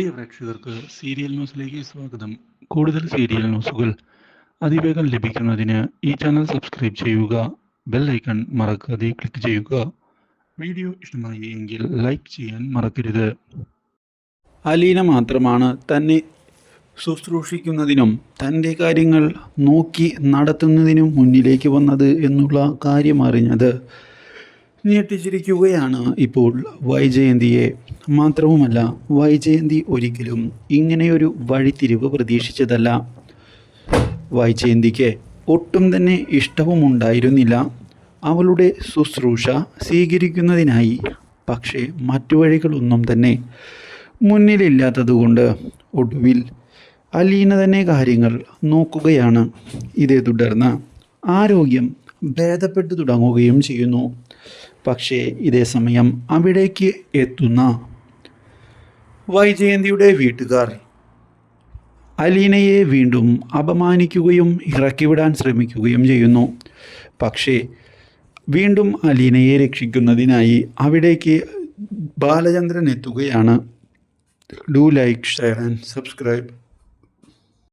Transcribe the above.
പ്രിയ പ്രേക്ഷകർക്ക് സീരിയൽ ന്യൂസിലേക്ക് സ്വാഗതം. കൂടുതൽ സീരിയൽ ന്യൂസുകൾ അതിവേഗം ലഭിക്കുന്നതിന് ഈ ചാനൽ സബ്സ്ക്രൈബ് ചെയ്യുക ബെൽ ഐക്കൺ മറക്കാതെ ക്ലിക്ക് ചെയ്യുക. വീഡിയോ ഇഷ്ടമായി എങ്കിൽ ലൈക്ക് ചെയ്യാൻ മറക്കരുത്. അലീന മാത്രമാണ് തന്നെ ശുശ്രൂഷിക്കുന്നതിനും തന്റെ കാര്യങ്ങൾ നോക്കി നടത്തുന്നതിനും മുന്നിലേക്ക് വന്നത് എന്നുള്ള കാര്യം അറിഞ്ഞത്. ഞെട്ടിച്ചിരിക്കുകയാണ് ഇപ്പോൾ വൈജയന്തിയെ. മാത്രവുമല്ല വൈജയന്തി ഒരിക്കലും ഇങ്ങനെയൊരു വഴിത്തിരിവ് പ്രതീക്ഷിച്ചതല്ല. വൈജയന്തിക്ക് ഒട്ടും തന്നെ ഇഷ്ടവും ഉണ്ടായിരുന്നില്ല അവളുടെ ശുശ്രൂഷ സ്വീകരിക്കുന്നതിനായി. പക്ഷേ മറ്റു വഴികളൊന്നും തന്നെ മുന്നിലില്ലാത്തതുകൊണ്ട് ഒടുവിൽ അലീന തന്നെ കാര്യങ്ങൾ നോക്കുകയാണ്. ഇതേ തുടർന്ന് ആരോഗ്യം ഭേദപ്പെട്ടു തുടങ്ങുകയും ചെയ്യുന്നു. പക്ഷേ ഇതേ സമയം അവിടേക്ക് എത്തുന്ന വൈജയന്തിയുടെ വീട്ടുകാർ. അലീനയെ വീണ്ടും അപമാനിക്കുകയും ഇറക്കിവിടാൻ ശ്രമിക്കുകയും ചെയ്യുന്നു. പക്ഷേ വീണ്ടും അലീനയെ രക്ഷിക്കുന്നതിനായി അവിടേക്ക് ബാലചന്ദ്രൻ എത്തുകയാണ്. Do like share and subscribe.